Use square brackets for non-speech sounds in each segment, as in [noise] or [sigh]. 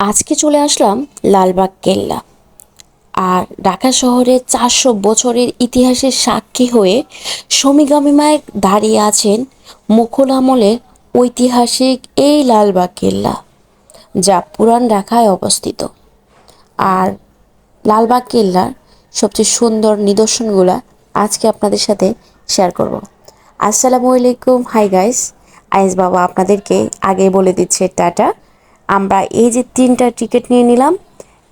আজকে চলে আসলাম লালবাগ কেল্লা। আর ঢাকা শহরে চারশো বছরের ইতিহাসের সাক্ষী হয়ে সমীগামিমায় দাঁড়িয়ে আছেন মুঘল আমলের ঐতিহাসিক এই লালবাগ কেল্লা, যা পুরান ঢাকায় অবস্থিত। আর লালবাগ কেল্লার সবচেয়ে সুন্দর নিদর্শনগুলো আজকে আপনাদের সাথে শেয়ার করব। আসসালামু আলাইকুম হাই গাইস আইস বাবা আপনাদেরকে আগে বলে দিচ্ছে, টাটা। আমরা এই যে তিনটা টিকিট নিয়ে নিলাম,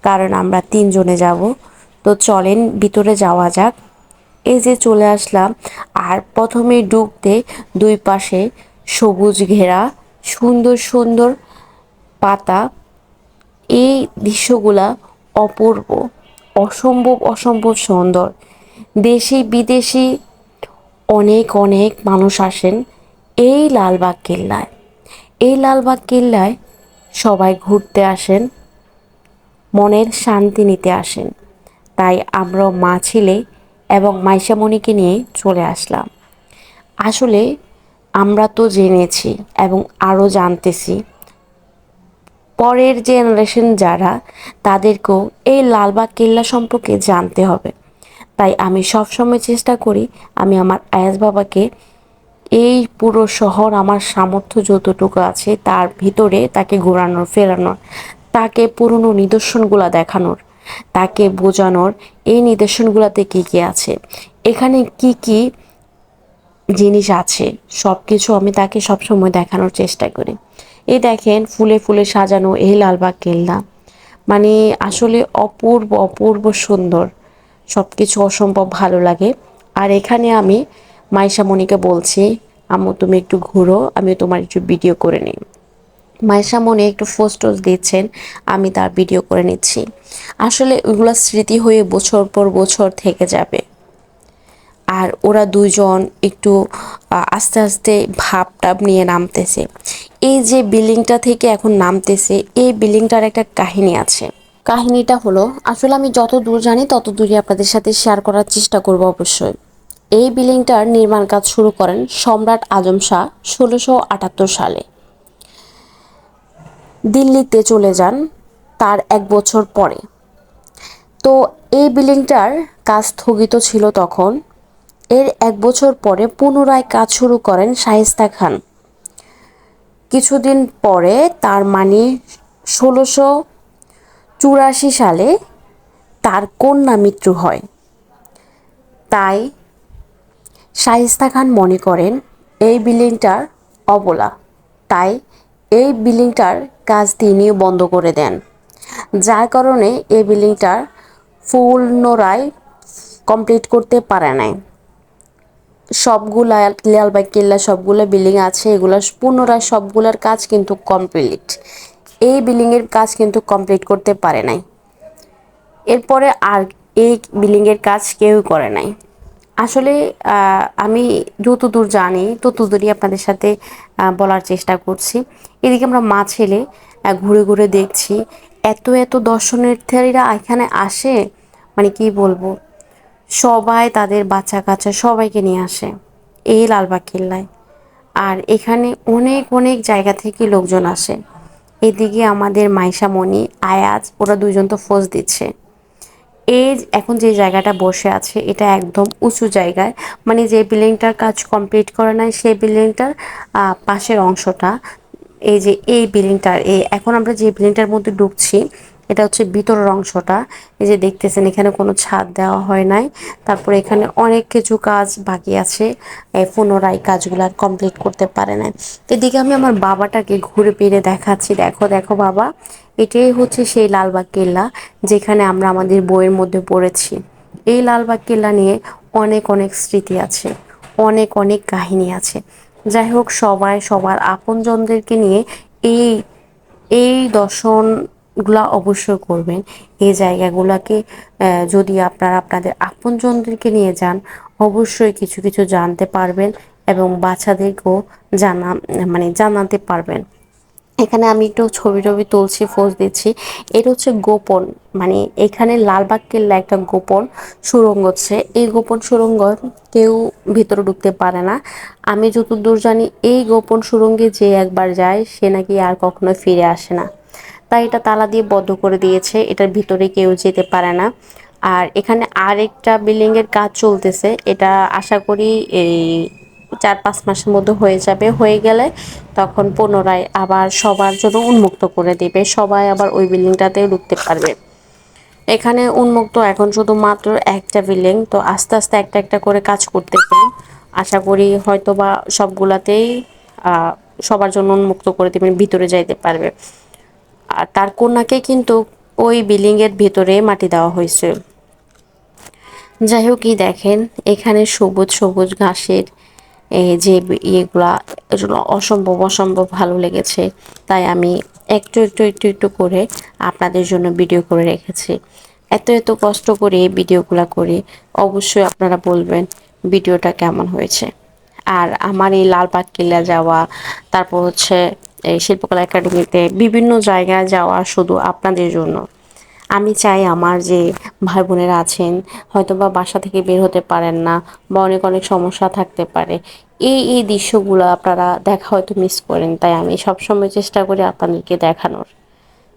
কারণ আমরা তিনজনে যাব। তো চলেন ভিতরে যাওয়া যাক। এই যে চলে আসলাম, আর প্রথমে ডুবতে দুই পাশে সবুজ ঘেরা, সুন্দর সুন্দর পাতা। এই দৃশ্যগুলা অপূর্ব, অসম্ভব অসম্ভব সুন্দর। দেশি, বিদেশি অনেক অনেক মানুষ আসেন এই লালবাগ কেল্লায়। এই লালবাগ কেল্লায় সবাই ঘুরতে আসেন, মনের শান্তি নিতে আসেন। তাই আমরাও মা ছেলে এবং মাইশামণিকে নিয়ে চলে আসলাম। আসলে আমরা তো জেনেছি এবং আরও জানতেছি, পরের জেনারেশন যারা, তাদেরকেও এই লালবাগ কেল্লা সম্পর্কে জানতে হবে। তাই আমি সবসময় চেষ্টা করি, আমি আমার আয়াস বাবাকে এই পুরো শহর আমার সামর্থ্য যতটুকু আছে, তার ভিতরে তাকে ঘোরানোর, ফেরানোর, তাকে পুরনো নিদর্শনগুলো দেখানোর, তাকে বোঝানোর এই নিদর্শনগুলোতে কী কী আছে, এখানে কি কি জিনিস আছে সব কিছু আমি তাকে সবসময় দেখানোর চেষ্টা করি। এই দেখেন ফুলে ফুলে সাজানো এই লালবাগ কেল্লা। মানে আসলে অপূর্ব অপূর্ব সুন্দর। সব কিছু অসম্ভব ভালো লাগে। আর এখানে আমি মাইশামণিকে বলছি, আম্মু, তুমি একটু ঘুরো আমি তোমার একটু ভিডিও করে নিই। মায়েশা মনে একটু ফোস্টোস দিচ্ছেন, আমি তার ভিডিও করে নিচ্ছি। আসলে ওইগুলো স্মৃতি হয়ে বছর পর বছর থেকে যাবে। আর ওরা দুজন একটু আস্তে আস্তে ভাব টাব নিয়ে নামতেছে। এই যে বিল্ডিংটা থেকে এখন নামতেছে, এই বিল্ডিংটার একটা কাহিনী আছে। কাহিনীটা হলো, আসলে আমি যত দূর জানি, তত দূরই আপনাদের সাথে শেয়ার করার চেষ্টা করব অবশ্যই। এই বিল্ডিংটার নির্মাণ কাজ শুরু করেন সম্রাট আজম শাহ ষোলোশো আটাত্তর সালে। দিল্লিতে চলে যান তার এক বছর পরে। তো এই বিল্ডিংটার কাজ স্থগিত ছিল তখন। এর এক বছর পরে পুনরায় কাজ শুরু করেন শাহিস্তা খান। কিছুদিন পরে তার মানে ষোলোশো চুরাশি সালে তার কন্যা মৃত্যু হয়। তাই শায়েস্তা খান মনে করেন, এই বিল্ডিংটার অবলা। তাই এই বিল্ডিংটার কাজ তিনিও বন্ধ করে দেন। যার কারণে এই বিল্ডিংটার ফুল পুনরায় কমপ্লিট করতে পারে নাই। সবগুলা লালবাগ, কেল্লা সবগুলো বিল্ডিং আছে, এগুলো পুনরায় সবগুলোর কাজ কিন্তু কমপ্লিট। এই বিল্ডিংয়ের কাজ কিন্তু কমপ্লিট করতে পারে নাই। এরপরে আর এই বিল্ডিংয়ের কাজ কেউ করে নাই। আসলে আমি যত দূর জানি তত দূরই আপনাদের সাথে বলার চেষ্টা করছি। এদিকে আমরা মা ছেলে ঘুরে ঘুরে দেখছি। এত এত দর্শনার্থীরা এখানে আসে মানে কি বলব? সবাই তাদের বাচ্চা কাচ্চা সবাইকে নিয়ে আসে, এই লালবাগ কেল্লায়। আর এখানে অনেক অনেক জায়গা থেকে লোকজন আসে। এদিকে আমাদের মাইশামণি, আয়াজ, ওরা দুজন তো ফোজ দিচ্ছে। এই এখন যে জায়গাটা বসে আছে, এটা একদম উঁচু জায়গায়। মানে যে বিল্ডিংটার কাজ কমপ্লিট করে নাই, সেই বিল্ডিংটার পাশের অংশটা, এই যে এই বিল্ডিংটার, এই, এখন আমরা যে বিল্ডিংটার মধ্যে ঢুকছি এটা হচ্ছে ভিতরের অংশটা। এই যে দেখতেছেন, এখানে কোনো ছাদ দেওয়া হয় নাই। তারপরে এখানে অনেক কিছু কাজ বাকি আছে। পুনরায় কাজগুলো আর কমপ্লিট করতে পারে নাই। এদিকে আমি আমার বাবাটাকে ঘুরে ফিরে দেখাচ্ছি। দেখো দেখো বাবা, এটাই হচ্ছে সেই লালবাগ কেল্লা যেখানে আমরা আমাদের বইয়ের মধ্যে পড়েছি। এই লালবাগ কেল্লা নিয়ে অনেক অনেক স্মৃতি আছে। অনেক অনেক কাহিনী আছে। যাই হোক, সবাই, সবার আপনজনদেরকে নিয়ে এই এই দর্শনগুলা অবশ্যই করবেন। এই জায়গাগুলোকে যদি আপনারা আপনাদের আপনজনদেরকে নিয়ে যান, অবশ্যই কিছু কিছু জানতে পারবেন এবং বাচ্চাদেরকেও জানা মানে জানাতে পারবেন। এখানে আমি একটু ছবি টবি তুলছি ফোজ দিচ্ছি। এটা হচ্ছে গোপন মানে এখানে লালবাগ কেল্লা একটা গোপন সুরঙ্গ হচ্ছে। এই গোপন সুরঙ্গ কেউ ভিতরে ঢুকতে পারে না। আমি যতদূর জানি, এই গোপন সুরঙ্গে যে একবার যায়, সে নাকি আর কখনো ফিরে আসে না। তাই এটা তালা দিয়ে বদ্ধ করে দিয়েছে, এটার ভিতরে কেউ যেতে পারে না। আর এখানে আরেকটা বিল্ডিং এর কাজ চলতেছে, এটা আশা করি এই চার পাঁচ মাসের মধ্যে হয়ে যাবে। হয়ে গেলে তখন পুনরায় আবার সবার জন্য উন্মুক্ত করে দেবে, সবাই আবার ওই বিল্ডিংটাতে ঢুকতে পারবে। এখানে উন্মুক্ত এখন শুধুমাত্র একটা বিল্ডিং, তো আস্তে আস্তে একটা একটা করে কাজ করতেছে আশা করি হয়তো বা সবগুলাতেই সবার জন্য উন্মুক্ত করে দেবেন, ভিতরে যাইতে পারবে। আর তার কন্যাকে কিন্তু ওই বিল্ডিং এর ভিতরে মাটি দেওয়া হয়েছে। যাই হোক কি দেখেন, এখানে সবুজ সবুজ ঘাসের এই যে ইয়েগুলা অসম্ভব অসম্ভব ভালো লেগেছে। তাই আমি একটু একটু একটু একটু করে আপনাদের জন্য ভিডিও করে রেখেছি। এত এত কষ্ট করে ভিডিওগুলো করে অবশ্যই আপনারা বলবেন ভিডিওটা কেমন হয়েছে। আর আমার এই লালবাগ কিল্লা যাওয়া, তারপর হচ্ছে এই শিল্পকলা একাডেমিতে বিভিন্ন জায়গায় যাওয়া শুধু আপনাদের জন্য। আমি চাই আমার যে ভাই বোনেরা আছেন হয়তো বা বাসা থেকে বের হতে পারেন না বা অনেক অনেক সমস্যা থাকতে পারে। এই এই দৃশ্যগুলো আপনারা দেখা হয়তো মিস করেন, তাই আমি সবসময় চেষ্টা করি আপনাদেরকে দেখানোর।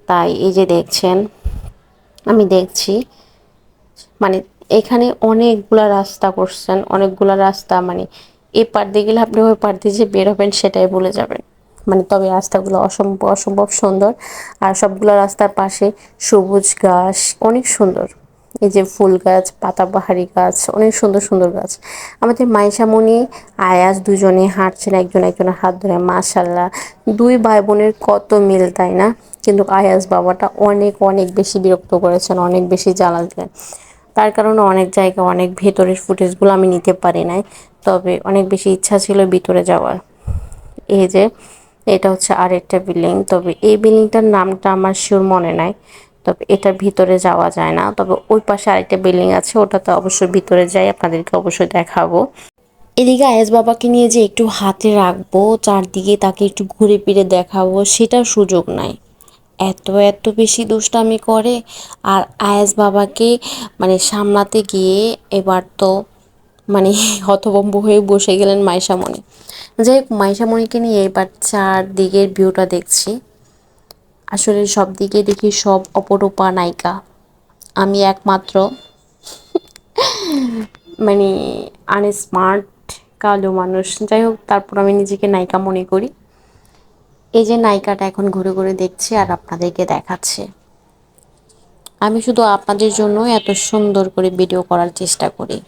তাই এই যে দেখছেন, আমি দেখছি মানে এখানে অনেকগুলা রাস্তা করছেন, অনেকগুলা রাস্তা মানে এ পার দিয়ে গেলে আপনি ওই পার দিয়ে যে বেরোবেন সেটাই বলে যাবেন। মানে তবে রাস্তাগুলো অসম্ভব অসম্ভব সুন্দর। আর সবগুলো রাস্তার পাশে সবুজ গাছ, অনেক সুন্দর। এই যে ফুল গাছ, পাতাবাহারি গাছ, অনেক সুন্দর সুন্দর গাছ। আমাদের মাইশামণি, আয়াস দুজনে হাঁটছেন একজন একজনের হাত ধরে মাশাল্লাহ দুই ভাই বোনের কত মিল, তাই না? কিন্তু আয়াস বাবাটা অনেক অনেক বেশি বিরক্ত করেছেন, অনেক বেশি জ্বালালেন তার কারণে অনেক জায়গা অনেক ভেতরের ফুটেজগুলো আমি নিতে পারি নাই। তবে অনেক বেশি ইচ্ছা ছিল ভিতরে যাওয়ার। এই যে এটা হচ্ছে আরেকটা বিল্ডিং। তবে এই বিল্ডিংটার নামটা আমার শিওর মনে নাই। তবে এটার ভিতরে যাওয়া যায় না। তবে ওই পাশে আরেকটা বিল্ডিং আছে, ওটাতে অবশ্যই ভিতরে যাই, আপনাদেরকে অবশ্যই দেখাবো। এদিকে আয়াস বাবাকে নিয়ে যে একটু হাতে রাখব, চারদিকে তাকে একটু ঘুরে ফিরে দেখাবো, সেটার সুযোগ নাই। এত এত বেশি দুষ্টামি করে, আর আয়াস বাবাকে মানে সামলাতে গিয়ে এবার তো মানে হতভম্ব হয়ে বসে গেলেন মাইশামণি যাই হোক, মাইশামণিকে নিয়ে এবার চারদিকের ভিউটা দেখছি। আসলে সব দিকে দেখি সব অপরূপা নায়িকা। আমি একমাত্র। মানে আনস্মার্ট কালো মানুষ। যাই হোক, তারপর আমি নিজেকে নায়িকা মনে করি। এই যে নায়িকাটা এখন ঘুরে ঘুরে দেখছি আর আপনাদেরকে দেখাচ্ছে। আমি শুধু আপনাদের জন্য এত সুন্দর করে ভিডিও করার চেষ্টা করি।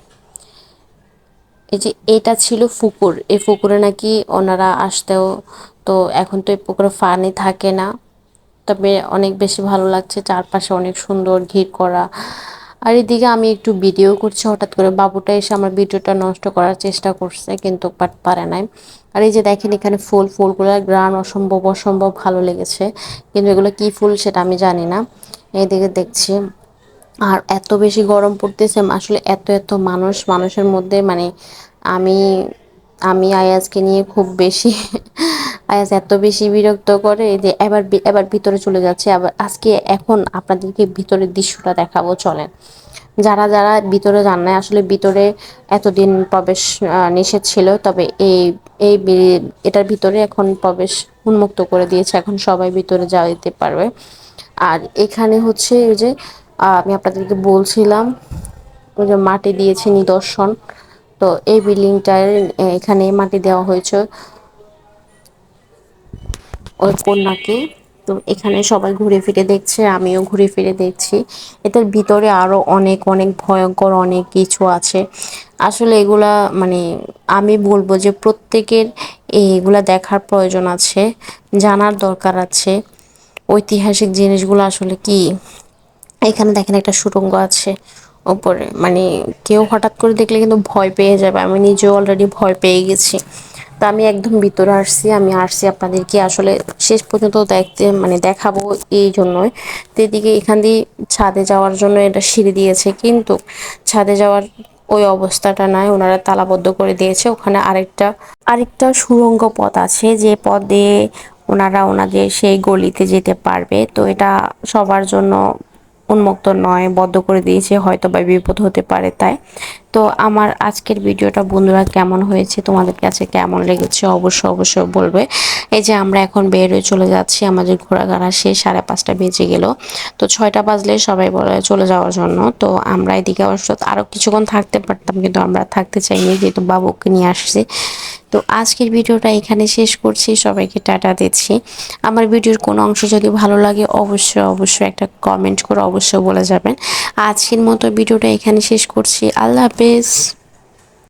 এই যে এটা ছিল পুকুর এই পুকুরে নাকি ওনারা আসতেও, তো এখন তো এই পুকুরে ফানি থাকে না। তবে অনেক বেশি ভালো লাগছে, চারপাশে অনেক সুন্দর ঘির করা। আর এদিকে আমি একটু ভিডিও করছি, হঠাৎ করে বাবুটা এসে আমার ভিডিওটা নষ্ট করার চেষ্টা করছে, কিন্তু বাট পারে নাই। আর এই যে দেখেন এখানে ফুল ফুলগুলোর গ্রান অসম্ভব অসম্ভব ভালো লেগেছে। কিন্তু এগুলো কি ফুল সেটা আমি জানি না। এইদিকে দেখছি। আর এত বেশি গরম পড়তেছে, আসলে এত এত মানুষ, মানুষের মধ্যে মানে আমি আমি আয়াজকে নিয়ে খুব বেশি, [laughs] আয়াজ এত বেশি বিরক্ত করে যে এবার এবার ভিতরে চলে যাচ্ছে। আবার আজকে এখন আপনাদেরকে ভিতরের দৃশ্যটা দেখাবো, চলেন। যারা যারা ভিতরে যান না আসলে ভিতরে এতদিন প্রবেশ নিষেধ ছিল, তবে এই এই এটার ভিতরে এখন প্রবেশ উন্মুক্ত করে দিয়েছে। এখন সবাই ভিতরে যাওয়া দিতে পারবে। আর এখানে হচ্ছে ওই যে আমি আপনাদেরকে বলছিলাম, ওই যে মাটি দিয়েছে নিদর্শন। তো এই বিল্ডিংটার এখানে মাটি দেওয়া হয়েছে। ওই কন্যাকে, তো এখানে সবাই ঘুরে ফিরে দেখছে, আমিও ঘুরে ফিরে দেখছি। এটার ভিতরে আরও অনেক অনেক ভয়ঙ্কর অনেক কিছু আছে। আসলে এগুলা মানে আমি বলব যে প্রত্যেকের এগুলা দেখার প্রয়োজন আছে, জানার দরকার আছে। ঐতিহাসিক জিনিসগুলো আসলে কি? এখানে দেখেন একটা সুরঙ্গ আছে ওপরে। মানে কেউ হঠাৎ করে দেখলে কিন্তু ভয় পেয়ে যাবে। আমি নিজেও অলরেডি ভয় পেয়ে গেছি। তো আমি একদম ভিতরে আসছি, আমি আসছি আপনাদেরকে আসলে শেষ পর্যন্ত দেখতে মানে দেখাবো এই জন্যই। তো এদিকে এখান দিয়ে ছাদে যাওয়ার জন্য এটা সিঁড়ি দিয়েছে, কিন্তু ছাদে যাওয়ার ওই অবস্থাটা নয় ওনারা তালাবদ্ধ করে দিয়েছে। ওখানে আরেকটা আরেকটা সুরঙ্গ পথ আছে। যে পথ দিয়ে ওনারা ওনাদের সেই গলিতে যেতে পারবে। তো এটা সবার জন্য উন্মুক্ত নয়, বদ্ধ করে দিয়েছে, হয়তো বা বিপদ হতে পারে তাই। তো আমার আজকের ভিডিওটা বন্ধুরা কেমন হয়েছে, তোমাদের কাছে কেমন লেগেছে অবশ্যই অবশ্যই বলবে। এই যে আমরা এখন বের হয়ে চলে যাচ্ছি, আমাদের ঘোরাঘাড়া শেষ সাড়ে পাঁচটা বেজে গেল। তো ছয়টা বাজলে সবাই বলে চলে যাওয়ার জন্য। তো আমরা এদিকে অবশ্য আরও কিছুক্ষণ থাকতে পারতাম, কিন্তু আমরা থাকতে চাইনি, যেহেতু বাবুকে নিয়ে আসছি। তো আজকের ভিডিওটা এখানে শেষ করছি। সবাইকে টাটা দিচ্ছি। আমার ভিডিওর কোনো অংশ যদি ভালো লাগে, অবশ্যই অবশ্যই একটা কমেন্ট করে অবশ্যই বলে যাবেন। আজকের মতো ভিডিওটা এখানে শেষ করছি। আল্লাহ হাফেজ।